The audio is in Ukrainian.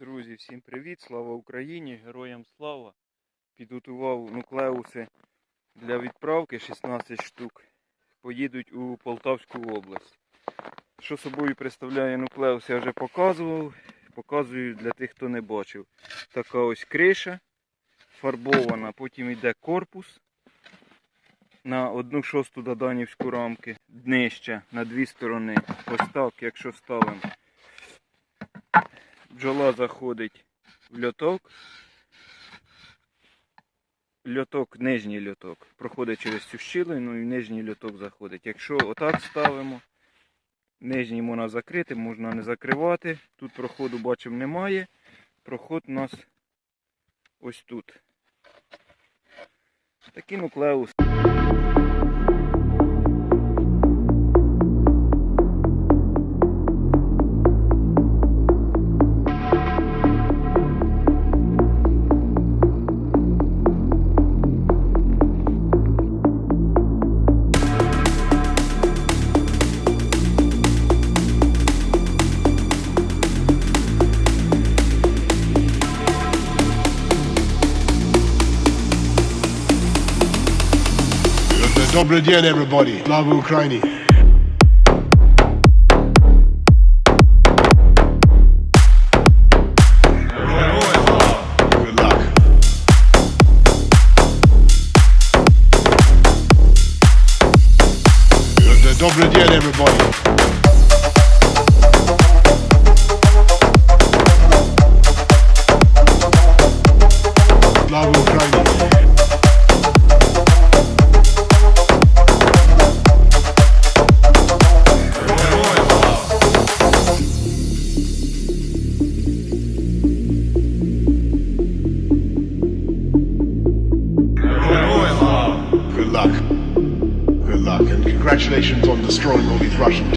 Друзі, всім привіт! Слава Україні! Героям слава! Підготував нуклеуси для відправки 16 штук. Поїдуть у Полтавську область. Що собою представляє нуклеус, я вже показував. Показую для тих, хто не бачив. Така ось криша фарбована, потім йде корпус на одну шосту доданівську рамки, днище на дві сторони. Ось так, якщо ставимо бджола заходить в льоток. Льоток, нижній льоток, проходить через цю щілину і в нижній льоток заходить. Якщо отак ставимо, нижній можна закрити, можна не закривати. Тут проходу бачимо немає. Проход у нас ось тут. Такий нуклеус. Добрый день, everybody. Слава Украине. Good luck. Добрый день, everybody. Congratulations on destroying all these Russians.